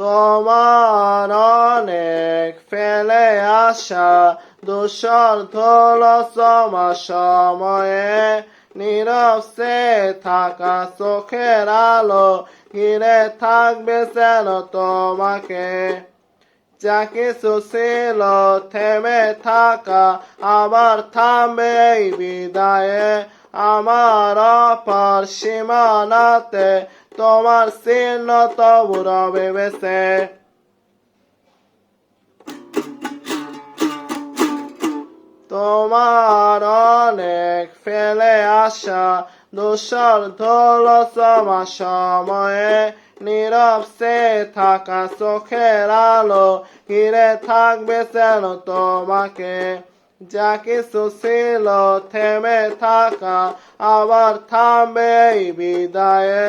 তোমার অনেক ফেলে আসা দূষণ ধুল সমা সময়ে নীরব সে থাকা চোখের আলো ঘিরে থাকবে যেন তোমাকে। যা কিছু ছিল থেমে থাকা, আবার থামবে বিদায়ে। আমার অপর সীমানাতে তোমার চিহ্ন তবু রবে তোমার অনেক ফেলে আসা দূষণ ধুল সমা সময়ে নীরব সে থাকা চোখের আলো ঘিরে থাকবে যেন তোমাকে। যা কিছু ছিল থেমে থাকা আবার থামবে বিদায়ে।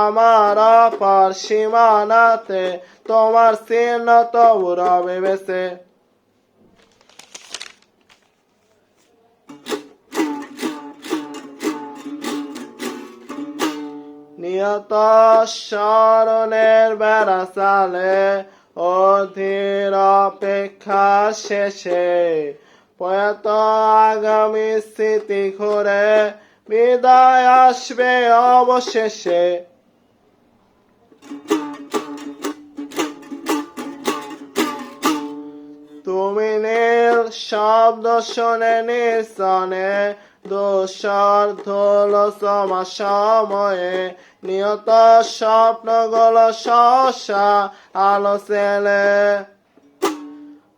আমার অপর সীমানাতে তোমার চিহ্ন তবু বেসে নিয়ত স্মরণের বেড়া চালে অধীর অপেক্ষা শেষে পয়ত আগামী স্মৃতি ঘুরে, বিদায় আসবে অবশেষে। তুমি নীল শব্দ শোনে নিঃসনে দোষর ধুল সমা সময়ে, নিয়ত স্বপ্নগুলো সহসা আলো সেলে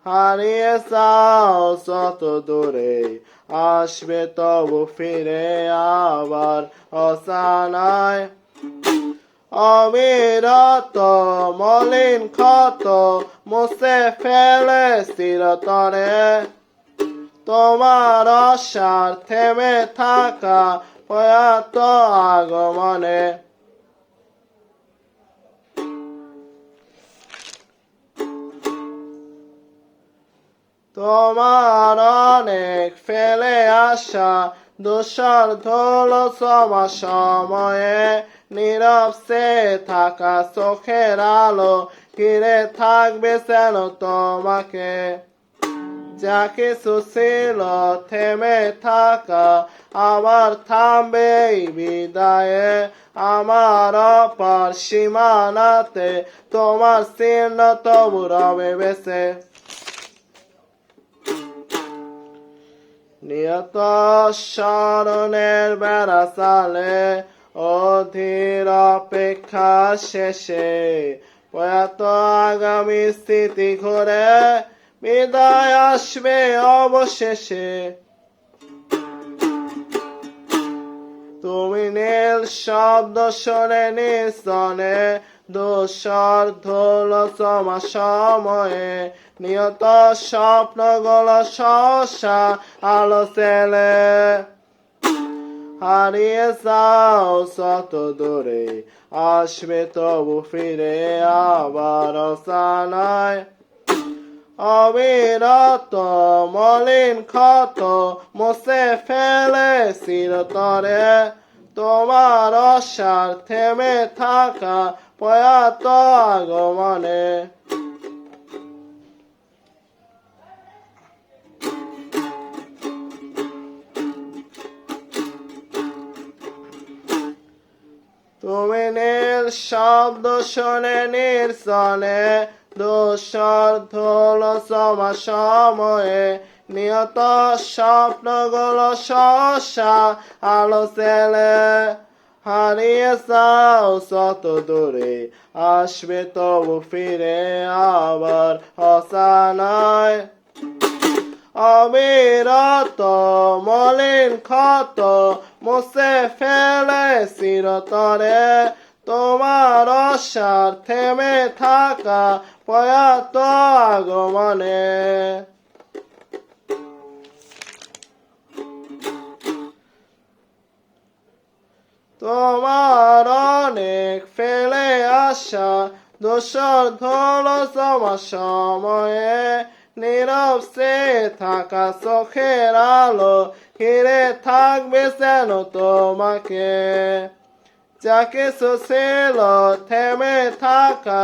হারিয়ে যাও শত দূরে আসবে তবু ফিরে আবার অসানায় অবিরত মলিন ক্ষত মুছে ফেলে স্থিরতরে তোমার আশার থেমে থাকা প্রয়াত আগমনে তোমার অনেক ফেলে আসা দোষর ধুল সমা সময়ে। নীরব সে থাকা চোখের আলো, ঘিরে থাকবে যেন তোমাকে। যা কিছু ছিল থেমে থাকা, আবার থামবে বিদায়ে। আমার অপার সীমানাতে তোমার চিহ্ন তবু রবে বেসে নিয়ত স্মরণের বেড়া চালে অধীর অপেক্ষা শেষে প্রয়াত আগামী স্থিতি ঘুরে, বিদায় আসবে অবশেষে। তুমি নীল শব্দ শোনে নিস্তনে দোষর ধুল সময়ে নিয়ত স্বপ্নগুলো সহসা আলো সেলে হারিয়ে যাও দূরে আসবে তবু ফিরে আবার অসানায় অবিরত মলিন ক্ষত মুছে ফেলে চিরতরে তোমার অসার থেমে থাকা প্রয়াত আগমনে। তুমি নীল শব্দ শোনে নির্সনে ধুল সময়ে নিয়ত স্বপ্নগুলো সহসা আলো সেলে হারিয়ে শত দূরে আসবে তবু ফিরে আবার অসানায় অবিরত মলিন ক্ষত মুছে ফেলে চিরতরে, তোমার অসার থেমে থাকা প্রয়াত আগমনে। তোমার অনেক ফেলে আসা দোষর ধল সমা সময়ে নীরব সে থাকা চোখের আলো ঘিরে থাকবে যেন তোমাকে। যা কিছু থেমে থাকা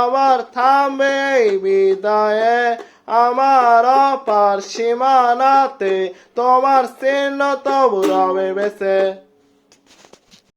আবার থামবে বিদায়ে। আমার অপার সীমানাতে তোমার চিহ্ন তবু রবে বেছে